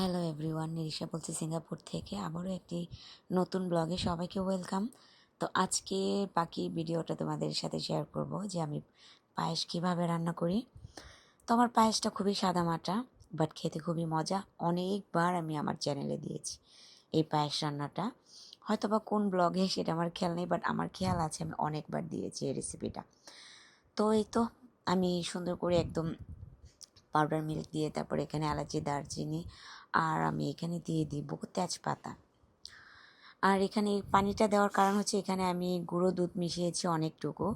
Hello everyone Nirisha বলছি Singapore থেকে। আবারও একটি নতুন ব্লগে সবাইকে ওয়েলকাম তো আজকে বাকি ভিডিওটা তোমাদের সাথে শেয়ার করব যে আমি পায়েস কীভাবে রান্না করি। তো আমার পায়েসটা খুবই সাদামাটা বাট খেতে খুবই মজা। অনেকবার আমি আমার চ্যানেলে দিয়েছি এই পায়েস রান্নাটা। হয়তো বা কোন ব্লগে সেটা আমার খেয়াল নেই বাট আমার খেয়াল আছে আমি অনেকবার দিয়েছি এই রেসিপিটা তো এই তো, আমি সুন্দর করে একদম পাউডার মিল্ক দিয়ে তারপর এখানে এলাচি, দারচিনি আর আমি এখানে দিয়ে দিব তেজপাতা। আর এখানে পানিটা দেওয়ার কারণ হচ্ছে এখানে আমি গুঁড়ো দুধ মিশিয়েছি অনেকটুকু।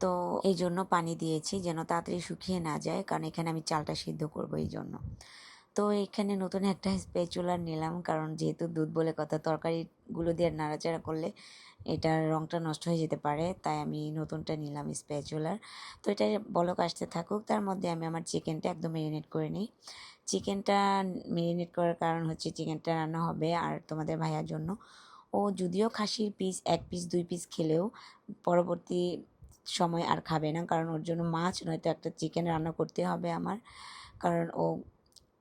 তো এই জন্য পানি দিয়েছি যেন তাড়াতাড়ি শুকিয়ে না যায়, কারণ এখানে আমি চালটা সিদ্ধ করব এই জন্য। তো এখানে নতুন একটা স্পেচুলার নিলাম, কারণ যেহেতু দুধ বলে কথা, তরকারিগুলো দিয়ে নাড়াচাড়া করলে এটার রঙটা নষ্ট হয়ে যেতে পারে, তাই আমি নতুনটা নিলাম স্পেচুলার তো এটা বলক আসতে থাকুক, তার মধ্যে আমি আমার চিকেনটা একদম মেরিনেট করে নিই। চিকেনটা মেরিনেট করার কারণ হচ্ছে চিকেনটা রান্না হবে আর তোমাদের ভাইয়ার জন্য। ও যদিও খাসির পিস এক পিস দুই পিস খেলেও পরবর্তী সময় আর খাবে না, কারণ ওর জন্য মাছ, নয়তো একটা চিকেন রান্না করতে হবে আমার, কারণ ও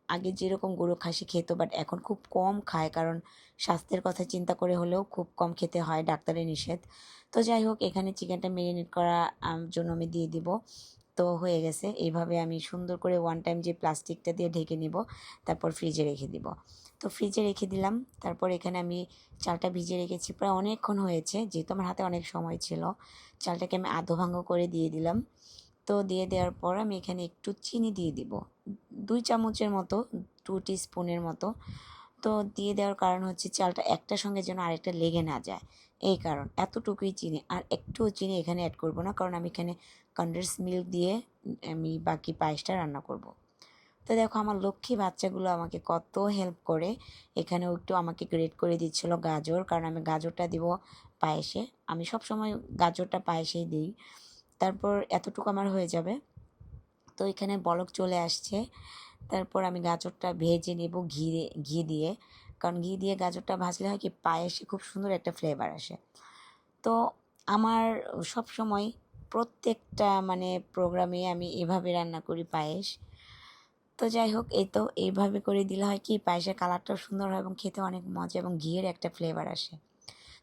আগে যেরকম গরু খাসি খেত বাট এখন খুব কম খায়। কারণ স্বাস্থ্যের কথা চিন্তা করে হলেও খুব কম খেতে হয় ডাক্তারের নিষেধ। তো যাই হোক, এখানে চিকেনটা মেরিনেট করা জন্য আমি দিয়ে দিব। তো হয়ে গেছে। এইভাবে আমি সুন্দর করে ওয়ান টাইম যে প্লাস্টিকটা দিয়ে ঢেকে নিব, তারপর ফ্রিজে রেখে দিব। তো ফ্রিজে রেখে দিলাম। তারপর এখানে আমি চালটা ভিজে রেখেছি। প্রায় অনেকক্ষণ হয়েছে, যেহেতু আমার হাতে অনেক সময় ছিল। চালটাকে আমি আধো ভাঙ্গ করে দিয়ে দিলাম। তো দিয়ে দেওয়ার পর আমি এখানে একটু চিনি দিয়ে দিব। দুই চামচের মতো টু স্পুনের মতো। তো দিয়ে দেওয়ার কারণ হচ্ছে চালটা একটার সঙ্গে যেন আরেকটা লেগে না যায়। এই কারণ, এতটুকুই চিনি। আর একটুও চিনি এখানে অ্যাড করব না, কারণ আমি এখানে কন্ডেন্স মিল্ক দিয়ে আমি বাকি পায়েসটা রান্না করব। তো দেখো, আমার লক্ষ্মী বাচ্চাগুলো আমাকে কত হেল্প করে। এখানেও একটু আমাকে গ্রেড করে দিচ্ছিল গাজর, কারণ আমি গাজরটা দিব পায়েসে। আমি সব সময় গাজরটা পায়েসেই দিই। তারপর এতটুকু আমার হয়ে যাবে। তো এখানে বলক চলে আসছে। তারপর আমি গাজরটা ভেজে নেব ঘি ঘি দিয়ে। কারণ ঘি দিয়ে গাজরটা ভাজলে হয় কি, পায়েসে খুব সুন্দর একটা ফ্লেভার আসে। তো আমার সব সময় প্রত্যেকটা মানে প্রোগ্রামে আমি এভাবে রান্না করি পায়েস। তো যাই হোক, এই তো, এইভাবে করে দিলে হয় কি, পায়েসের কালারটাও সুন্দর হয় এবং খেতে অনেক মজা এবং ঘিয়ের একটা ফ্লেভার আসে।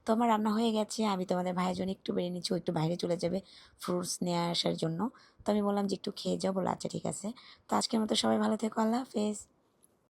তো আমার রান্না হয়ে গেছে। আমি তোমাদের ভাইয়ের জন্য একটু বেরিয়ে নিচ্ছি একটু বাইরে চলে যাবে ফ্রুটস নিয়ে আসার জন্য। তো আমি বললাম যে একটু খেয়ে যাব আচ্ছা ঠিক আছে। তো আজকের মতো সবাই ভালো থেকো, আল্লাহ হাফেজ।